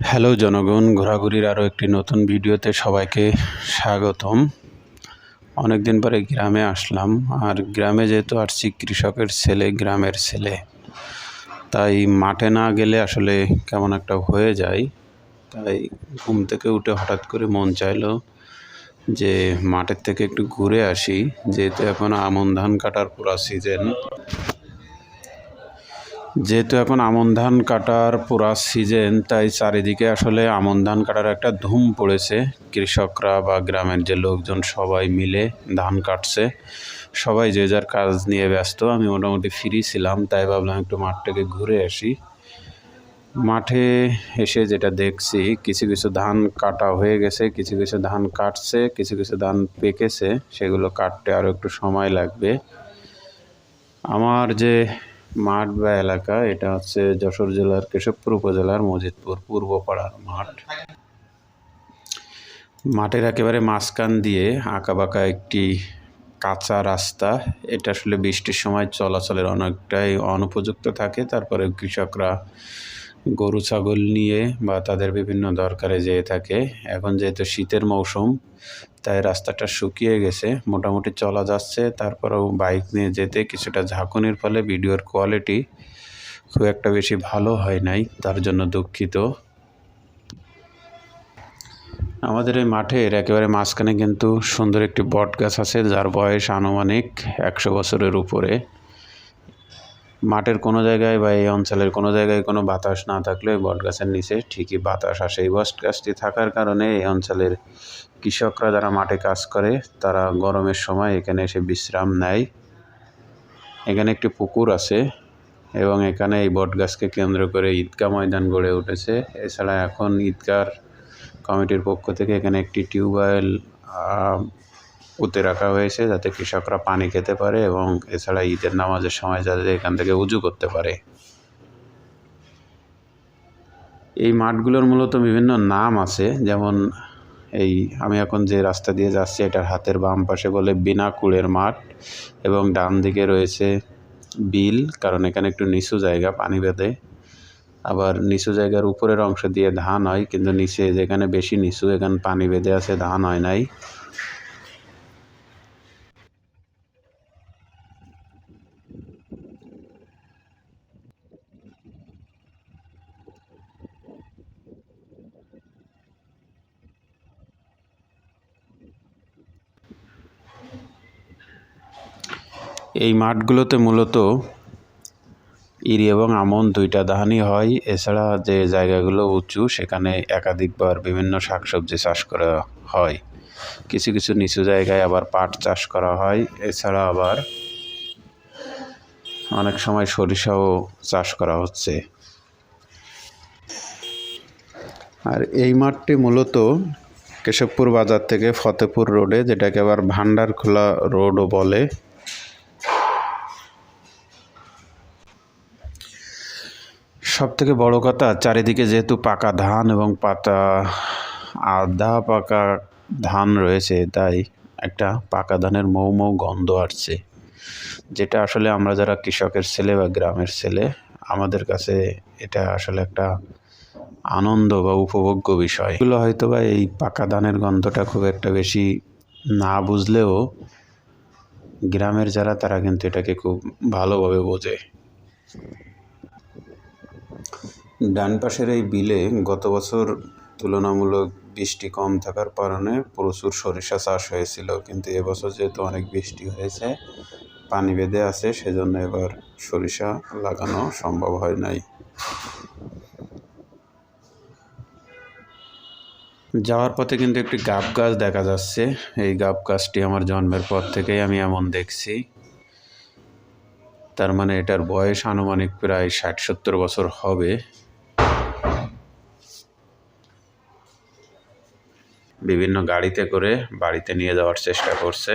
Hello জনগণ। ঘোরাঘুরির আরও একটি নতুন ভিডিওতে সবাইকে স্বাগতম। অনেক দিন পরে গ্রামে আসলাম। আর গ্রামে যেহেতু আসছি, কৃষকের ছেলে, গ্রামের ছেলে। তাই মাঠে না গেলে আসলে কেমন একটা হয়ে যায়। তাই ঘুম থেকে উঠে হঠাৎ করে মন চাইলো যে মাঠের থেকে একটু ঘুরে আসি। যেহেতু এখন আমন ধান কাটার পুরা সিজন যেহেতু এখন আমন ধান কাটার পুরা সিজন তাই চারিদিকে আসলে আমন ধান কাটার একটা ধুম পড়েছে। কৃষকরা বা গ্রামের যে লোকজন সবাই মিলে ধান কাটছে। সবাই যে যার কাজ নিয়ে ব্যস্ত, আমি মোটামুটি ফ্রি ছিলাম, তাই ভাবলাম একটু মাঠটাকে ঘুরে আসি। মাঠে এসে যেটা দেখছি, কিছু কিছু ধান কাটা হয়ে গেছে, কিছু কিছু ধান কাটছে, কিছু কিছু ধান পেকেছে, সেগুলো কাটতে আরও একটু সময় লাগবে। আমার যে মাঠ বা এলাকা, এটা হচ্ছে যশোর জেলার কেশবপুর উপজেলার মজিদপুর, পূর্বপাড়ার মাঠ। মাঠের একেবারে মাঝখান দিয়ে আঁকাবাঁকা একটি কাঁচা রাস্তা, এটা আসলে বৃষ্টির সময় চলাচলের অনেকটাই অনুপযুক্ত থাকে, তারপরে কৃষকরা গরু, ছাগল নিয়ে বা তাদের বিভিন্ন দরকারে যেয়ে থাকে। এখন যেহেতু শীতের মৌসুম, তাই রাস্তাটা শুকিয়ে গেছে, মোটামুটি চলা যাচ্ছে। তারপরেও বাইক নিয়ে যেতে কিছুটা ঝাঁকুনির ফলে ভিডিওর কোয়ালিটি খুব একটা বেশি ভালো হয় নাই, তার জন্য দুঃখিত। আমাদের এই মাঠের একেবারে মাঝখানে কিন্তু সুন্দর একটি বট গাছ আছে, যার বয়স আনুমানিক একশো বছরের উপরে। মাঠের কোনো জায়গায় বা এই অঞ্চলের কোনো জায়গায় কোনো বাতাস না থাকলে বট গাছের নিচে ঠিকই বাতাস আসে। এই বট গাছটি থাকার কারণে এই অঞ্চলের কৃষকরা যারা মাঠে কাজ করে, তারা গরমের সময় এখানে এসে বিশ্রাম নেয়। এখানে একটি পুকুর আছে এবং এখানে এই বট গাছকে কেন্দ্র করে ঈদগাহ ময়দান গড়ে উঠেছে। এছাড়া এখন ঈদগার কমিটির পক্ষ থেকে এখানে একটি টিউবওয়েল পুঁতে রাখা হয়েছে যাতে কৃষকরা পানি খেতে পারে এবং এছাড়া ঈদের নামাজের সময় যাতে এখান থেকে উজু করতে পারে। এই মাঠগুলোর মূলত বিভিন্ন নাম আছে, যেমন এই আমি এখন যে রাস্তা দিয়ে যাচ্ছি এটার হাতের বাম পাশে বলে বিনা কুড়ের মাঠ এবং ডান দিকে রয়েছে বিল, কারণ এখানে একটু নিচু জায়গা পানি বেঁধে। আবার নিচু জায়গার উপরের অংশ দিয়ে ধান হয়, কিন্তু নিচে যেখানে বেশি নিচু এখানে পানি বেঁধে আছে, ধান হয় নাই। এই মাঠগুলোতে মূলত ইরি এবং আমন দুইটা ধানই হয়। এছাড়া যে জায়গাগুলো উঁচু, সেখানে একাধিকবার বিভিন্ন শাকসবজি চাষ করা হয়। কিছু কিছু নিচু জায়গায় আবার পাট চাষ করা হয়। এছাড়া আবার অনেক সময় সরিষাও চাষ করা হচ্ছে। আর এই মাঠটি মূলত কেশবপুর বাজার থেকে ফতেপুর রোডে, যেটাকে আবার ভান্ডারখোলা রোডও বলে। সব থেকে বড় কথা, চারিদিকে যেহেতু পাকা ধান এবং পাতা, আধা পাকা ধান রয়েছে, তাই একটা পাকা ধানের মৌ মৌ গন্ধ আসছে। যেটা আসলে আমরা যারা কৃষকের ছেলে বা গ্রামের ছেলে, আমাদের কাছে এটা আসলে একটা আনন্দ বা উপভোগ্য বিষয়। এগুলো হয়তো বা এই পাকা ধানের গন্ধটা খুব একটা বেশি না বুঝলেও গ্রামের যারা, তারা কিন্তু এটাকে খুব ভালোভাবে বোঝে। ডান পাশের এই বিলে গত বছর তুলনামূলক বৃষ্টি কম থাকার কারণে প্রচুর সরিষা চাষ হয়েছিল। কিন্তু এবছর যেহেতু অনেক বৃষ্টি হয়েছে, পানি বেঁধে আছে, সেজন্য এবার সরিষা লাগানো সম্ভব হয় নাই। যাওয়ার পথে কিন্তু একটি গাব গাছ দেখা যাচ্ছে। এই গাব গাছটি আমার জন্মের পর থেকেই আমি এমন দেখছি। তার মানে এটার বয়স আনুমানিক প্রায় ষাট সত্তর বছর হবে। বিভিন্ন গাড়িতে করে বাড়িতে নিয়ে যাওয়ার চেষ্টা করছে।